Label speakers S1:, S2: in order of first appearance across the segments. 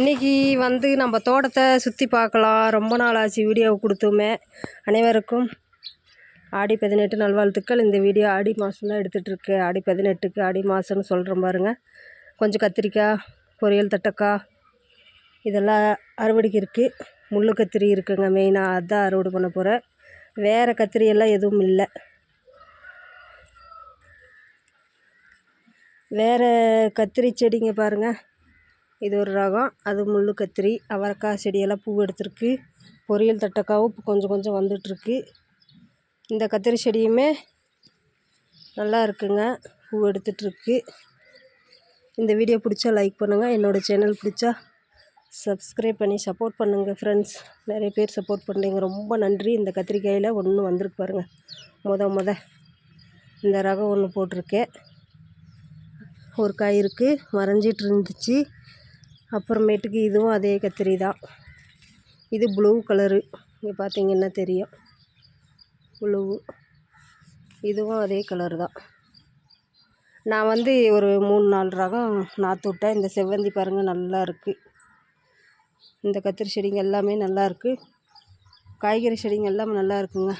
S1: இன்றைக்கி வந்து நம்ம தோட்டத்தை சுற்றி பார்க்கலாம். ரொம்ப நாள் ஆச்சு வீடியோ கொடுத்தோமே. அனைவருக்கும் ஆடி பதினெட்டு நல்வாழ்த்துக்கள். இந்த வீடியோ ஆடி மாதம் தான் எடுத்துகிட்ருக்கு ஆடி பதினெட்டுக்கு ஆடி மாதம்னு சொல்கிறோம் பாருங்க. கொஞ்சம் கத்திரிக்காய் பொரியல் தட்டக்காய் இதெல்லாம் அறுவடைக்கு இருக்குது முள்ளு கத்திரி இருக்குங்க மெயினாக அதான் அறுவடை பண்ண போகிறேன் வேறு கத்திரி எல்லாம் எதுவும் இல்லை. வேறு கத்திரி செடிங்க பாருங்கள் இது ஒரு ரகம் அது முள்ளு கத்திரி அவரைக்காய் செடியெல்லாம் பூ எடுத்திருக்கு. பொரியல் தட்டக்காவும் இப்போ கொஞ்சம் கொஞ்சம் வந்துட்டுருக்கு. இந்த கத்திரி செடியுமே நல்லா இருக்குங்க பூ எடுத்துகிட்ருக்கு இந்த வீடியோ பிடிச்சா லைக் பண்ணுங்கள் என்னோடய சேனல் பிடிச்சா சப்ஸ்கிரைப் பண்ணி சப்போர்ட் பண்ணுங்கள் ஃப்ரெண்ட்ஸ் நிறைய பேர் சப்போர்ட் பண்ணுறீங்க ரொம்ப நன்றி. இந்த கத்திரிக்காயில் ஒன்று வந்திருக்கு பாருங்கள் முத முத. இந்த ரகம் ஒன்று போட்டிருக்கேன். ஒரு காய் இருக்குது மறைஞ்சிட்டு இருந்துச்சு. அப்புறமேட்டுக்கு இதுவும் அதே கத்திரி தான். இது ப்ளூ கலரு இங்கே பார்த்தீங்கன்னா தெரியும்? ப்ளூ இதுவும் அதே கலர் தான். நான் வந்து ஒரு மூணு நாலு ரகம் நாற்று விட்டேன். இந்த செவ்வந்தி பாருங்கள் நல்லா இருக்குது இந்த கத்திரி செடிங்க எல்லாமே நல்லா இருக்குது காய்கறி செடிங்க எல்லாமே நல்லா இருக்குங்க.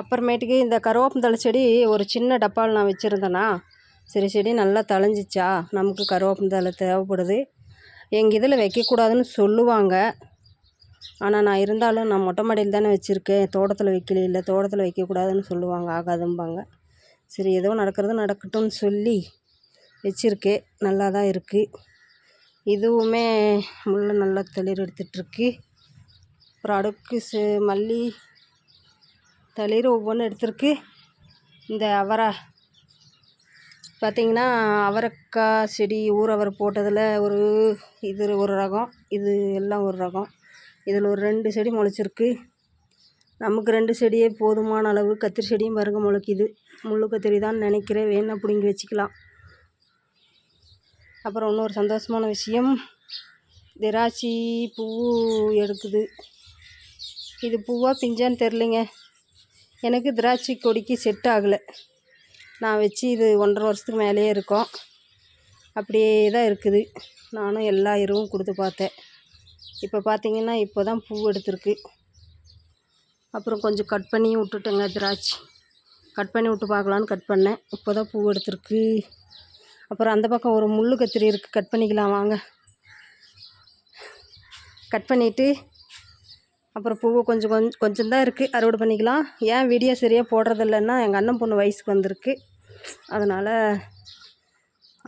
S1: அப்புறமேட்டுக்கு இந்த கருவேப்பந்தழை செடி ஒரு சின்ன டப்பாவில் நான் வச்சுருந்தேனா சரி செடி நல்லா தழைஞ்சிச்சா? நமக்கு கருவேப்பந்தழை தேவைப்படுது. எங்கள் இதில் வைக்கக்கூடாதுன்னு சொல்லுவாங்க. ஆனால் நான் இருந்தாலும் நான் மொட்டை மாடியில் தானே வச்சுருக்கேன். தோட்டத்தில் வைக்கல இல்லை தோட்டத்தில் வைக்கக்கூடாதுன்னு சொல்லுவாங்க ஆகாதும்பாங்க. சரி ஏதோ நடக்கிறது நடக்கட்டும்னு சொல்லி வச்சுருக்கேன் நல்லா தான் இருக்குது இதுவுமே முள்ளை நல்லா தளிர் எடுத்துகிட்ருக்கு அப்புறம் அடுக்கு சு மல்லி தளிர் ஒவ்வொன்றும் எடுத்திருக்கு. இந்த அவரை பார்த்திங்கன்னா அவரைக்காய் செடி ஊரவர் போட்டதில் ஒரு இது ஒரு ரகம் இது எல்லாம் ஒரு ரகம். இதில் ஒரு ரெண்டு செடி முளைச்சிருக்கு. நமக்கு ரெண்டு செடியே போதுமான அளவு கத்திரி செடியும் பாருங்க முளைக்கிது. முள்ளு கத்திரி தான் நினைக்கிறேன். வேணா பிடுங்கி வச்சுக்கலாம். அப்புறம் இன்னொரு சந்தோஷமான விஷயம் திராட்சை பூ எடுக்குது. இது பூவாக பிஞ்சான்னு தெரிலிங்க எனக்கு திராட்சை கொடிக்கு செட் ஆகலை. நான் வச்சு இது ஒன்றரை வருஷத்துக்கு மேலேயே இருக்கும். அப்படியே தான் இருக்குது. நானும் எல்லா எருவும் கொடுத்து பார்த்தேன். இப்போ பார்த்தீங்கன்னா இப்போ தான் பூ எடுத்திருக்கு. அப்புறம் கொஞ்சம் கட் பண்ணியும் விட்டுட்டேங்க திராட்சை. கட் பண்ணி விட்டு பார்க்கலான்னு கட் பண்ணேன். இப்போ தான் பூ எடுத்திருக்கு. அப்புறம் அந்த பக்கம் ஒரு முள் கத்திரி இருக்குது கட் பண்ணிக்கலாம் வாங்க. கட் பண்ணிவிட்டு அப்புறம் பூவு கொஞ்சம் கொஞ்சம் கொஞ்சம் தான் இருக்குது அறுவடை பண்ணிக்கலாம். ஏன் வீடியோ சரியாக போடுறதில்லன்னா எங்கள் அண்ணன் பொண்ணு வயசுக்கு வந்திருக்கு. அதனால்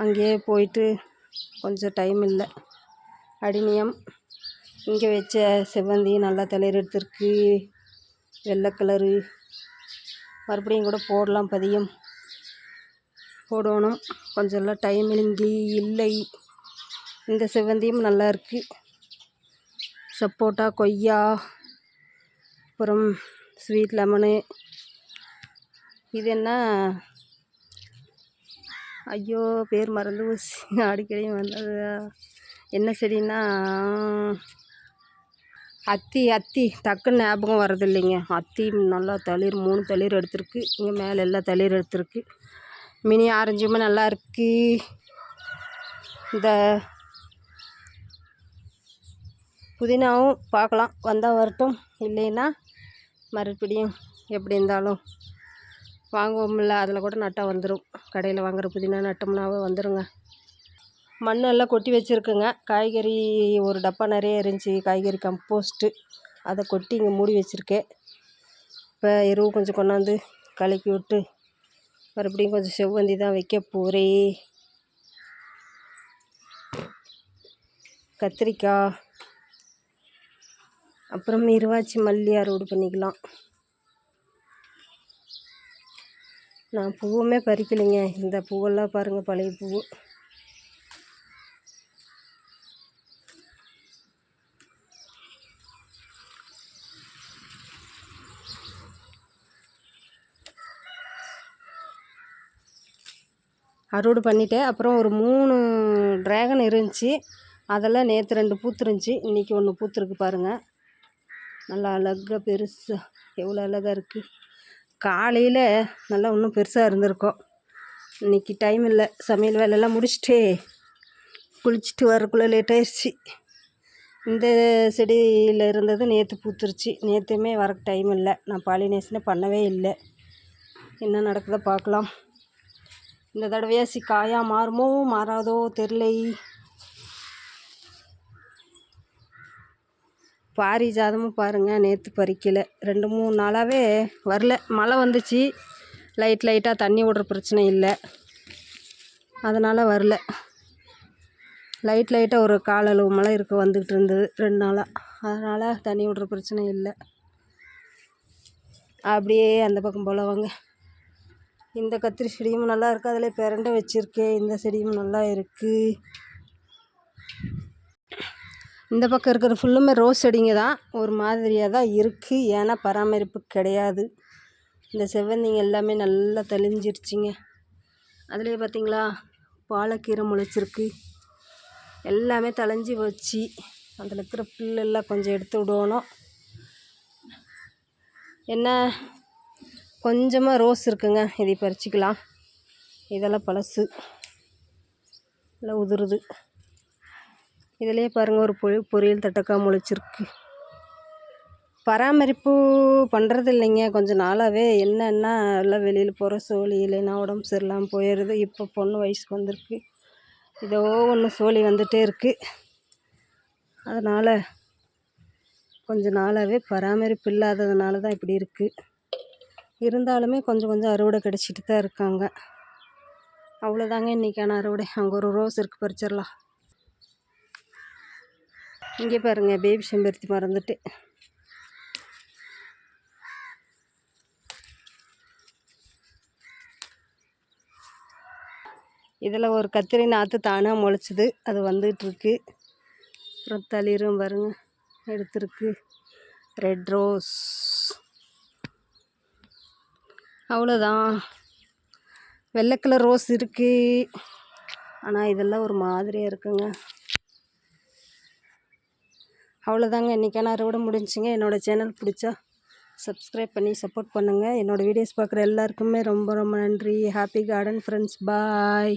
S1: அங்கேயே போயிட்டு கொஞ்சம் டைம் இல்லை. அடினியம் இங்கே வச்ச செவ்வந்தி நல்லா தலையர் எடுத்துருக்கு. வெள்ளை கலரு மறுபடியும் கூட போடலாம் பதியம். போடணும். கொஞ்சம் எல்லாம் டைம் இங்கே இல்லை. இந்த செவ்வந்தியும் நல்லா இருக்குது சப்போட்டா கொய்யா அப்புறம் ஸ்வீட் லெமனு. இது என்ன? ஐயோ பேர் மறந்து போச்சு. அடிக்கடி வந்தது. என்ன செடின்னா அத்தி அத்தி. டக்குன்னு ஞாபகம் வர்றது இல்லைங்க அத்தி நல்லா தளிர் மூணு தளிர் எடுத்திருக்கு. இங்கே மேலே எல்லாம் தளிர் எடுத்திருக்கு. மினி ஆரஞ்சுமே நல்லா இருக்குது இந்த புதினாவும் பார்க்கலாம். வந்தால் வரட்டும். இல்லைன்னா மறுபடியும் எப்படி இருந்தாலும் வாங்குவோம்ல அதில் கூட நட்டால் வந்துடும் கடையில் வாங்குகிற புதினா நட்டோம்னாவே வந்துடுங்க மண்ணெல்லாம் கொட்டி வச்சுருக்குங்க. காய்கறி ஒரு டப்பா நிறைய இருந்துச்சு. காய்கறி கம்போஸ்ட்டு அதை கொட்டி இங்கே மூடி வச்சுருக்கேன். இப்போ எருவு கொஞ்சம் கொண்டாந்து கலக்கி விட்டு மறுபடியும் கொஞ்சம் செவ்வந்தி தான் வைக்க போகிறேன் கத்திரிக்காய் அப்புறம் இருவாச்சி மல்லி அறுவடை பண்ணிக்கலாம். நான் பூவுமே பறிக்கலைங்க. இந்த பூவெல்லாம் பாருங்கள் பழைய பூ அறுவடை பண்ணிட்டேன். அப்புறம் ஒரு மூணு ட்ராகன் இருந்துச்சு. அதெல்லாம் நேற்று ரெண்டு பூத்துருந்துச்சி. இன்றைக்கி ஒன்று பூத்துருக்கு பாருங்கள் நல்லா அழகாக பெருசாக எவ்வளோ அழகாக இருக்குது காலையில் நல்லா இன்னும் பெருசாக இருந்திருக்கும். இன்னைக்கு டைம் இல்லை. சமையல் வேலையெல்லாம் முடிச்சுட்டு குளிச்சுட்டு வரக்குள்ளே லேட் ஆயிடுச்சு இந்த செடியில் இருந்தது நேற்று பூத்துருச்சு. நேற்றுமே வரக்கு டைம் இல்லை. நான் பாலினேஷனே பண்ணவே இல்லை. என்ன நடக்குதோ பார்க்கலாம். இந்த தடவையாசி காயாக மாறுமோ மாறாதோ தெரிலை பாரிஜாதமும் பாருங்கள் நேற்று பறிக்கலை. ரெண்டு மூணு நாளாகவே வரல. மழை வந்துச்சு. லைட் லைட்டாக தண்ணி விடுற பிரச்சனை இல்லை. அதனால் வரல. லைட் லைட்டாக ஒரு காலளவு மழை இருக்க வந்துக்கிட்டு இருந்தது ரெண்டு நாளாக அதனால் தண்ணி விடுற பிரச்சனை இல்லை. அப்படியே அந்த பக்கம் போல் வாங்க இந்த கத்திரி செடியும் நல்லா இருக்குது அதில் பிரண்டை வச்சுருக்கேன். இந்த செடியும் நல்லா இருக்குது இந்த பக்கம் இருக்கிறது ஃபுல்லுமே ரோஸ் செடிங்க தான். ஒரு மாதிரியாக தான் இருக்குது ஏன்னா பராமரிப்பு கிடையாது. இந்த செவ்வந்திங்க எல்லாமே நல்லா தெளிஞ்சிருச்சுங்க. அதுலேயே பார்த்தீங்களா பாலக்கீரை முளைச்சிருக்கு. எல்லாமே தழைஞ்சி வச்சு அதில் இருக்கிற புல்லெல்லாம் கொஞ்சம் எடுத்து விடணும். என்ன? கொஞ்சமாக ரோஸ் இருக்குங்க. இதை பறிச்சிக்கலாம். இதெல்லாம் பழசு. நல்லா உதிருது. இதிலே பாருங்கள் ஒரு பொ பொரியல் தட்டக்காய் முளைச்சிருக்கு. பராமரிப்பு பண்ணுறது இல்லைங்க கொஞ்சம் நாளாகவே என்னென்னா எல்லாம் வெளியில் போகிற சோழி இல்லைன்னா உடம்பு சரியில்லாமல் போயிடுது. இப்போ பொண்ணு வயசுக்கு வந்திருக்கு. இதோ ஒன்று சோழி வந்துகிட்டே இருக்குது அதனால் கொஞ்ச நாளாகவே பராமரிப்பு இல்லாததுனால தான் இப்படி இருக்குது இருந்தாலுமே கொஞ்சம் கொஞ்சம் அறுவடை கிடச்சிட்டு தான் இருக்காங்க. அவ்வளோதாங்க இன்றைக்கான அறுவடை. அங்கே ஒரு ரோஸ் இருக்குது பறிச்சிடலாம் இங்கே பாருங்கள் பேபி செம்பருத்தி மறந்துட்டு. இதில் ஒரு கத்திரி நாற்று தானாக முளைச்சிது. அது வந்துகிட்ருக்கு அப்புறம் தளிரும் பாருங்க எடுத்துருக்கு. ரெட் ரோஸ் அவ்வளோதான் வெள்ளை கலர் ரோஸ் இருக்குது ஆனால் இதெல்லாம் ஒரு மாதிரியாக இருக்குங்க. அவ்வளோதாங்க. இன்றைக்கான அறுவடை முடிஞ்சுங்க என்னோடய சேனல் பிடிச்சா சப்ஸ்கிரைப் பண்ணி சப்போர்ட் பண்ணுங்கள் என்னோடய வீடியோஸ் பார்க்குற எல்லாருக்குமே ரொம்ப ரொம்ப நன்றி. Happy garden friends bye